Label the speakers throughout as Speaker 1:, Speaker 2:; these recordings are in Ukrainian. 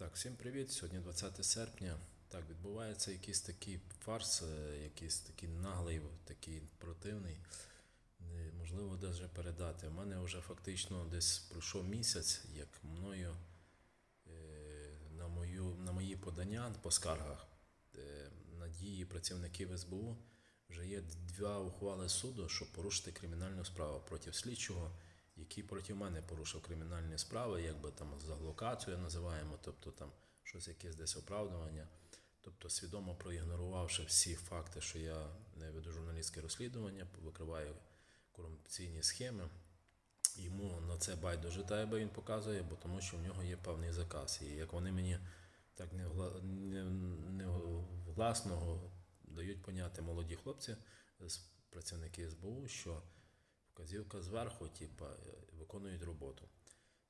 Speaker 1: Так, всім привіт. Сьогодні 20 серпня. Так, відбувається якийсь такий фарс, е, якийсь такий наглий, такий противний. Не- Можливо, навіть передати. У мене вже фактично десь пройшов місяць, як мною е, на, мою, на мої подання по скаргах е, на дії працівників СБУ вже є два ухвали суду, щоб порушити кримінальну справу проти слідчого, який проти мене порушив кримінальні справи, якби там за локацію називаємо, тобто там щось якесь десь оправдування. Тобто свідомо проігнорувавши всі факти, що я не веду журналістське розслідування, викриваю корупційні схеми. Йому на це байдуже треба він показує, бо тому що в нього є певний заказ. І як вони мені так не, вгла- не, не власного дають поняти молоді хлопці, працівники СБУ, що вказівка зверху, типа, е, виконують роботу.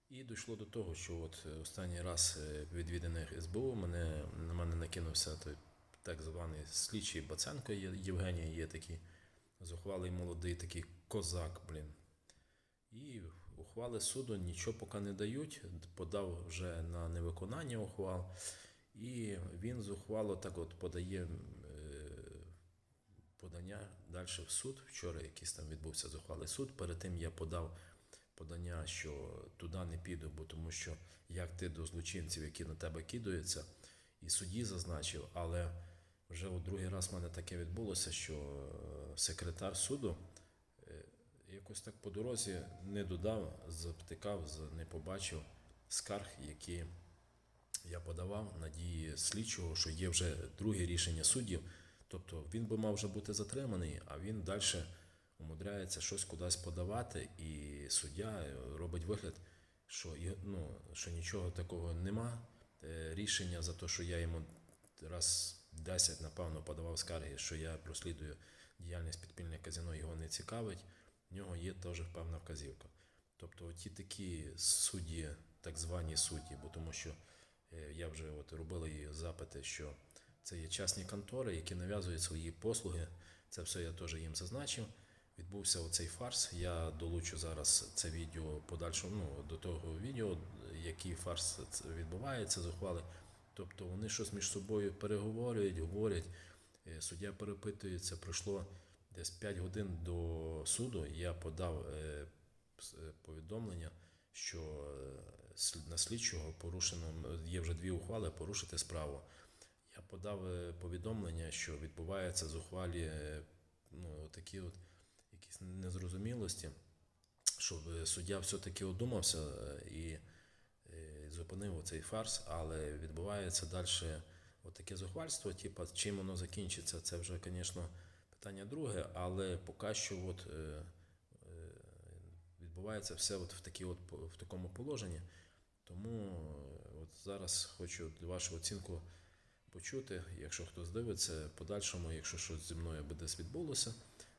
Speaker 1: І дійшло до того, що от е, останній раз е, відвіданих СБУ мене, на мене накинувся той так званий слідчий Баценко Євгеній є такий зухвалий молодий такий козак, блін. І ухвали суду нічого поки не дають. Подав вже на невиконання ухвал. І він зухвало так от подає подання далі в суд. Вчора якийсь там відбувся зухвалий суд. Перед тим я подав подання, що туди не піду, бо тому що як ти до злочинців, які на тебе кидаються, і судді зазначив, але вже у другий раз в мене таке відбулося, що е, секретар суду е, якось так по дорозі не додав, завтикав, не побачив скарг, які я подавав надії слідчого, що є вже друге рішення суддів. Тобто він би мав вже бути затриманий, а він далі умудряється щось кудись подавати, і суддя е, робить вигляд, що, ну, що нічого такого нема. Е, Рішення за те, що я йому раз 10, напевно, подавав скарги, що я прослідую діяльність підпільне казино, його не цікавить. В нього є теж певна вказівка. Тобто ті такі судді, так звані судді, бо тому що е, я вже от робили запити, що це є частні контори, які нав'язують свої послуги. Це все я теж їм зазначив. Відбувся оцей фарс. Я долучу зараз це відео подальшому ну, до того відео, який фарс відбувається, зухвали. Тобто вони щось між собою переговорюють, говорять. Е, Суддя перепитується, пройшло десь 5 годин до суду. Я подав е, е, повідомлення, що на слідчого порушено є вже дві ухвали порушити справу. Подав е, повідомлення, що відбуваються зухвалі е, ну, такі от якісь незрозумілості, щоб е, суддя все-таки одумався і зупинив цей фарс, але відбувається далі таке зухвальство, типу, чим воно закінчиться, це вже, звісно, питання друге, але поки що от, відбувається все от в, такі от, в такому положенні. Тому от зараз хочу вашу оцінку почути, якщо хтось дивиться, подальшому, якщо щось зі мною би десь відбулося,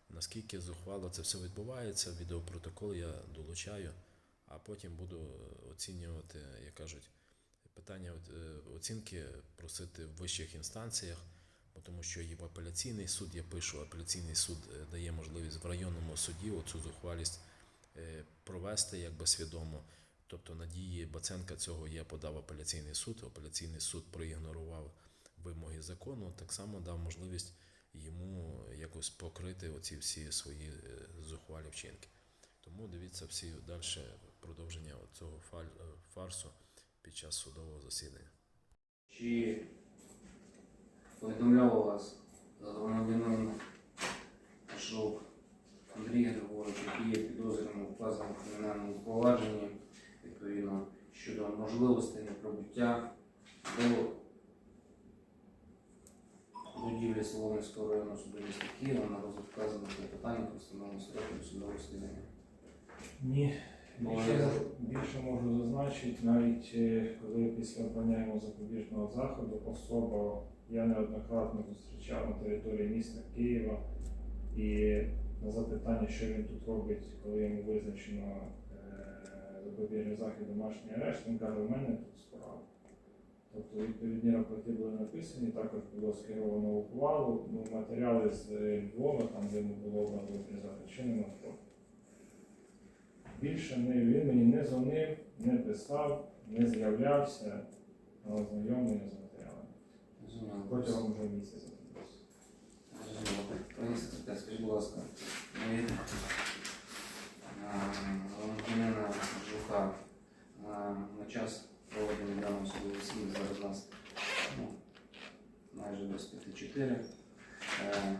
Speaker 1: наскільки зухвало це все відбувається, відеопротокол я долучаю, а потім буду е, оцінювати, як кажуть, питання е, оцінки просити в вищих інстанціях, тому що в апеляційний суд я пишу, апеляційний суд е, дає можливість в районному суді оцю зухвалість провести якби свідомо. Тобто надії Баценка цього я подав апеляційний суд. Апеляційний суд проігнорував вимоги закону, так само дав можливість йому якось покрити оці всі свої е, зухвалі вчинки. Тому дивіться всі далі продовження цього фарсу під час судового засідання.
Speaker 2: Чи повідомляв вас за громадянина Ашов Андрій Григорович, який є підозрюваним у кримінальному провадженні, відповідно, щодо можливостей неприбуття до будівлі Солом'янського району суду міста Києва на розгляд вказаних питань про встановлення строків судового розслідування.
Speaker 3: Ні, більше, більше можу зазначити, навіть е, коли після обрання йому запобіжного заходу особа я неоднократно зустрічав на території міста Києва і на запитання, що він тут робить, коли йому визначено е, запобіжний захід домашній арешт, він каже, у мене тут справа. Тобто відповідні рапорти були написані, також було скеровано ухвалу, ну, матеріали з Львова, там де йому було захід, ще не надходить. Більше не, він мені не дзвонив, не писав, не з'являвся. на ознайомлення з матеріалами. Протягом вже місяця.
Speaker 2: Пані секретар, скажіть, будь ласка, від громадянина Жука на час проведення даного судового засідання зараз у нас ну, майже без 5-4. Е,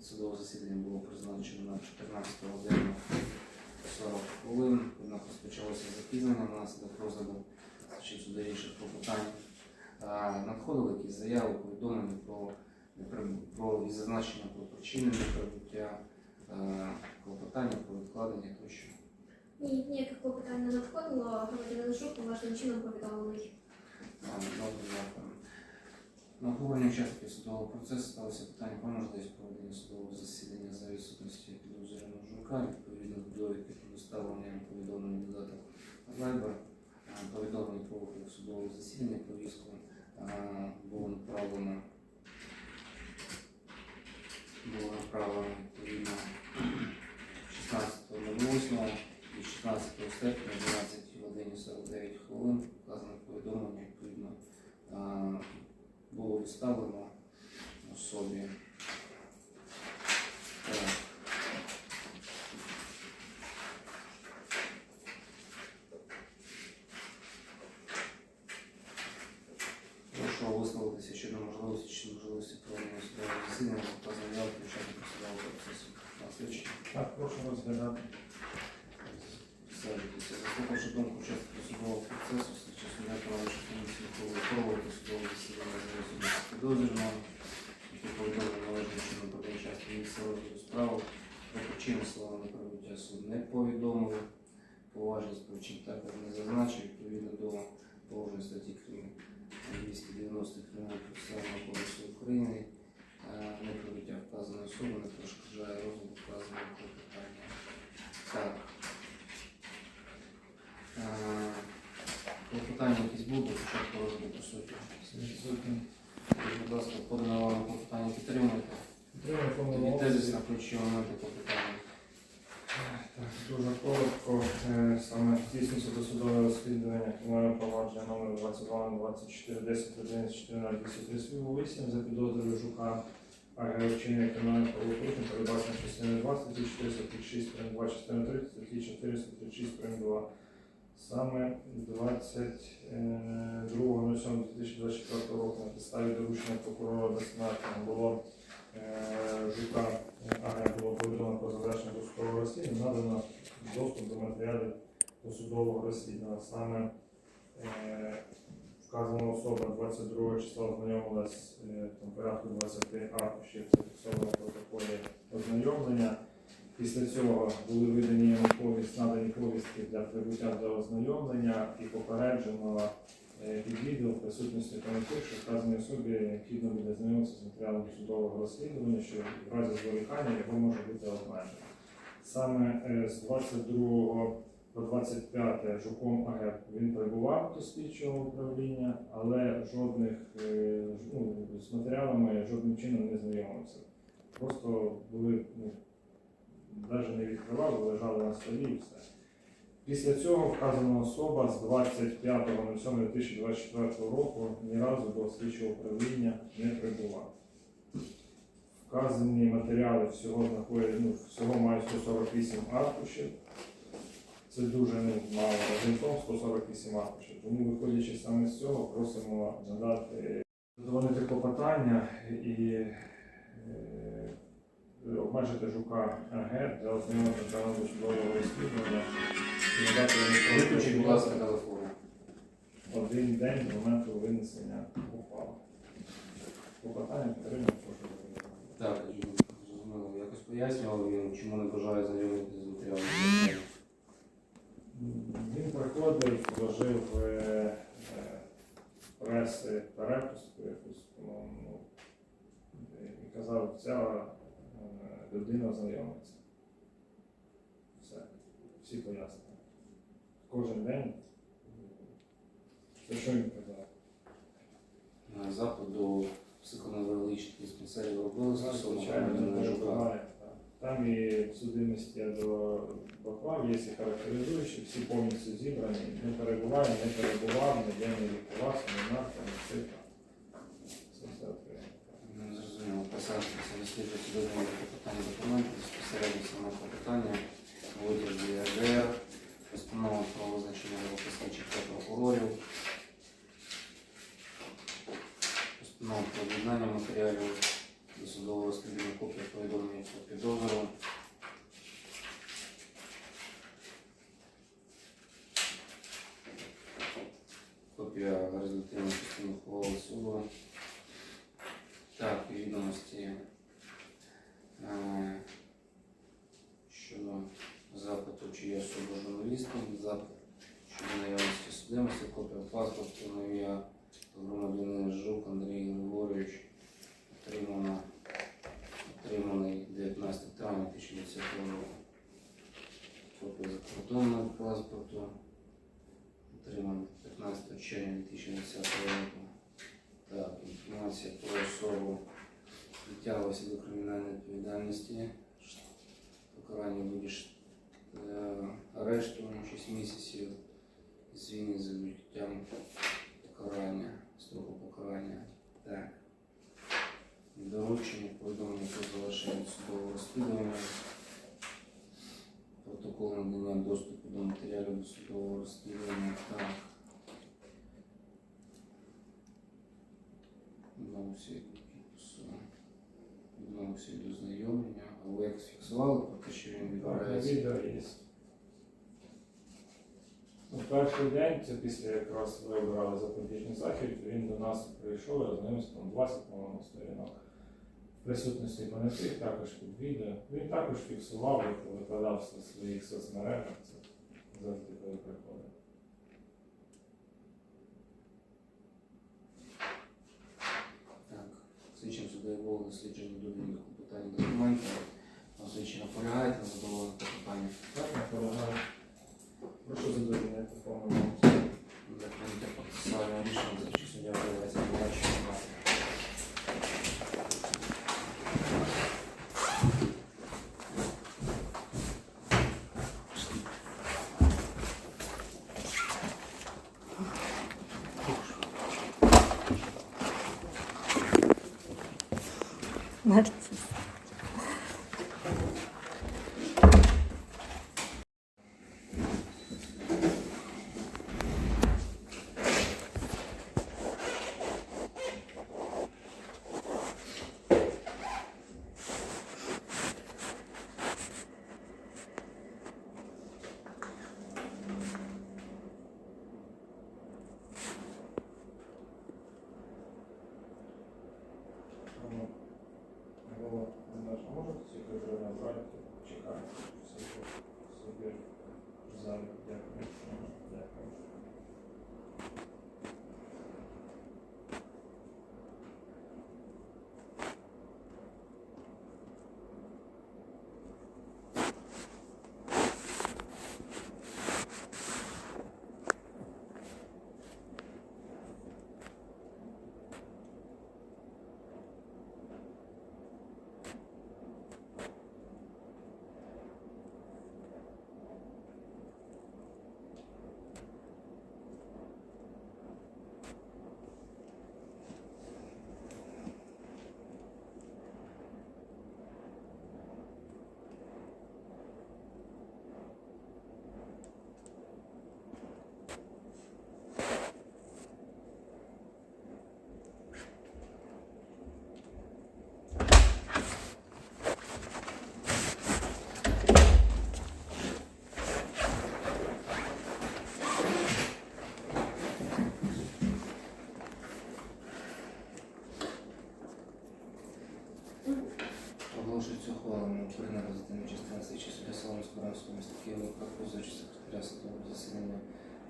Speaker 2: Судове засідання було призначено на 14 годину 40 хвилин. Однак розпочалося запізнення внаслідок розгляду інших клопотань. Е, Надходили якісь заяви, повідомлення про про зазначення про причини неприбуття, е, клопотання про відкладення тощо.
Speaker 4: Ні, ніяких клопотань не надходило, громадянин Жук належним чином повідомлений.
Speaker 2: А, Добре, дякую. На обговорення учасників судового процесу сталося питання про можливість проведення судового засідання за відсутності підозрюваного журка, відповідно до доставлення повідомлення додаток Viber, повідомлення про вихід судового засідання повістку е, було направлено було направлено відповідно 16.08 і 16 серпня 12 годині 49 хвилин вказане повідомлення відповідно було відставлено особі. Прошу висловитися щодо можливості чи можливості проведення судового засідання та заявки учасників судового процесу.
Speaker 3: Так, прошу розглядати.
Speaker 2: Садитися. Заслухавши думку учасників судового процесу, слідчі суддя проводить комісію проводити судове засідання за особисто підозрюваного, які повідомили належним чином про участь місця розгляду про причини слова неприбуття суд не повідомили, поважність причин також не зазначив, відповідно до положень статті Крим 290 Кримінального процесуального кодексу України, е, неприбуття вказаної особи не перешкоджає розгляду вказаного клопотання. Так. Е, Клопотання якісь будуть початку розгляду по суті. Будь ласка, подане вам клопотання підтримуєте.
Speaker 3: Підтримую
Speaker 2: Тоді
Speaker 3: повному
Speaker 2: тезис на ключові моменти клопотання.
Speaker 3: Так, дуже коротко. Е, Саме здійснюється досудове розслідування кримінального провадження номер 22 24 10 11 14 238 за підозрою Жука АГ вчинення кримінального правопорушення передбачено частиною 2 статті 436 прим. 2 частини 3 статті 436 прим. 2. Саме 22.07.2024 року на підставі доручення прокурора безсмертного було е, Жука АГ було повідомлено про завершення досудового розслідування, надано доступ до матеріалів досудового розслідування. Саме е, вказана особа 22 числа ознайомилась е, там, порядку 20 аркушів зафіксованого в протоколі ознайомлення. Після цього були видані йому повість, надані повістки для прибуття до ознайомлення і попереджено е, підвідділ присутності комітету, що вказаній особі необхідно буде знайомитися з матеріалом судового розслідування, що в разі зволікання його може бути обмежено. Саме е, з 22 по 25 жуком АГ він прибував до слідчого управління, але жодних е, ну, з матеріалами жодним чином не знайомився. Просто були, ну, навіть не відкривали, лежали на столі і все. Після цього вказана особа з 25.07.2024 року ні разу до слідчого управління не прибував. Вказані матеріали всього знаходять, ну, всього мають 148 аркушів. Це дуже мало один 148 аркушів. Тому, виходячи саме з цього, просимо надати задовольнити клопотання і е, обмежити жука АГ для ознайомлення даного судового розслідування і надати йому
Speaker 2: Виключіть, будь ласка, телефон.
Speaker 3: один день з моменту винесення ухвали. Клопотання підтримуємо, прошу.
Speaker 2: Так, зрозуміло. Якось пояснював він, чому не бажає знайомитися з матеріалом.
Speaker 3: Він приходив, вложив е, е, преси перепуску якусь, по-моєму, е, і казав, ця людина ознайомиться. Все. Всі пояснення. Кожен день. Це що він казав?
Speaker 2: Запит до психоневрологічних диспансерів робили стосовно
Speaker 3: Звичайно,
Speaker 2: жука.
Speaker 3: Там і судимості до поклав, є всі характеризуючі, всі повністю зібрані. Не перебуває, не перебував, не ніде не лікувався, не
Speaker 2: нарко, не цифра. Все все відкриє. Зрозуміло, посадки це досліджується до там документи безпосередньо саме клопотання, витяг ДРДР, постанова про визначення правописничих та прокурорів, постанова про об'єднання матеріалів досудового розслідування копія повідомлення про підозру. Паспорту, отримана 15 червня 2010 року. Так, інформація про особу притягувалася до кримінальної відповідальності. Покарання буде е, арешту на 6 місяців, звільнення за відбуттям покарання, строку покарання. Так. Доручення, повідомлення про завершення судового розслідування. Протокол надання доступу до матеріалів до судового розслідування. Так. Відмовився від підпису. Відмовився від ознайомлення. А ви як фіксували про те, що він
Speaker 3: Так, на
Speaker 2: відбирається?
Speaker 3: відео є. Ну, в перший день, це після якраз ви обирали запобіжний захід, він до нас прийшов, я ознайомився там 20, по-моєму, сторінок. Присутності понятих також під відео. Він також фіксував і викладав в своїх соцмережах. Це завжди коли приходить.
Speaker 2: Так, слідчим судові було дослідження довідних питань документів. Слідчі наполягають на задоволення питання.
Speaker 3: Так, наполягаю. Прошу задовольнити повному.
Speaker 2: Для прийняття процесуального рішення слідчий суддя виявляється подальшою інформацією.
Speaker 5: Нарцис.
Speaker 3: Ну, було,
Speaker 2: Aye. Суддя Соломського районського міста Києва, пропозуючи секретаря судового засідання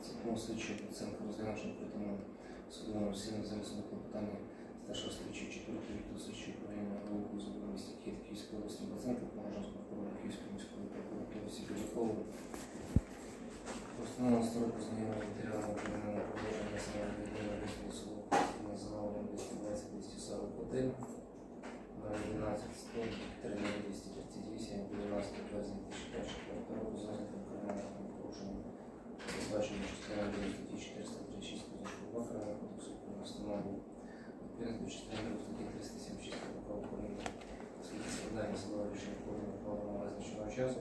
Speaker 2: Цепного слідчого Паценка, розглянувши притому судовому засіданні за судове клопотання старшого слідчого четвертого відділу слідчого постанову відповідно до частини статті 376 про України, оскільки складання судового рішення повинно визначеного часу.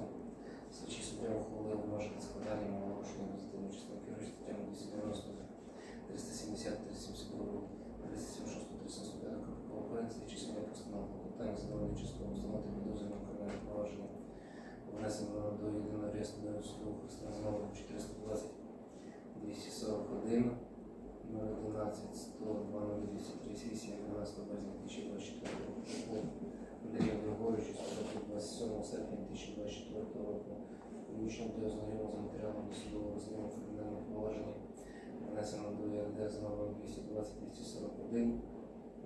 Speaker 2: Слідчі суддя ухвалили важке складання на нарушення позитивної частини керуючи статтями 290, 370, 372, 376, 375 КПК України, слідчі суддя постановили питання задоволення частково встановити підозрюваного кримінальне провадження, внесеного до єдиного реєстру судового стану 420 241 011 102 0238 12 березня 2024 року. Андрія Григоровича строку 27 серпня 2024 року. Включно до ознайомлення з матеріалом досудового розслідування кримінального провадження внесено до ЄРДР з номером 220 241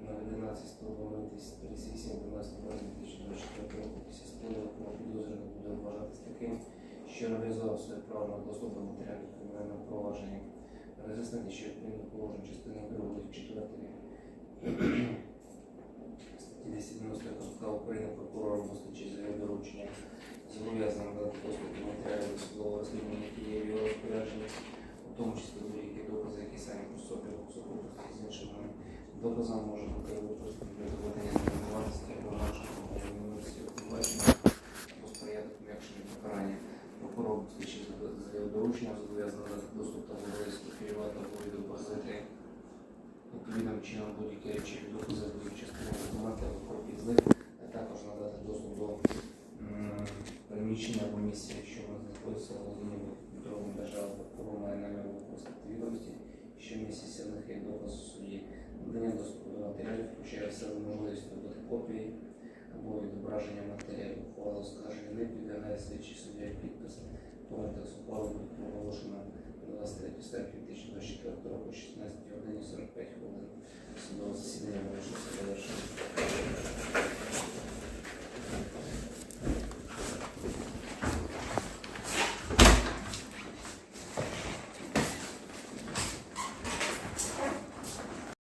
Speaker 2: 011 102 238 12 березня 2024 року. Після про підозрюваного буде вважатись таким, що реалізував своє право на доступ до матеріалів кримінального провадження. Роз'яснити, що відповідно до положень частини 2 4 статті 290 КПК України прокурором слідчий за його доручення зобов'язаний надати доступ до матеріалів судового розслідування, які є в його розпорядженні, у тому числі будь-які докази, які самі по собі сукупності з іншими доказами може бути використані для доведення невинуватості або нашого обвинувачення або сприяти пом'якшенню покарання. Прокурор слідчий за його дорученням зобов'язаний доступ та можливість скопіювати або відобразити відповідним чином будь-які речі докази в частини документів або копії з них, а також надати доступ до приміщення або місця, якщо воно знаходиться в володінні контролем держави, прокурор має намір використати відомості, що в місці сильних є доказ у суді. Надання доступу до матеріалів включає в себе можливість робити копії або відображення матеріалів ухвали оскарження не підлягає слідчий суддя підпис, тому так ухвали буде проголошено 23 серпня 2024 року 16 годині 45 хвилин. Судове засідання вирішується завершено.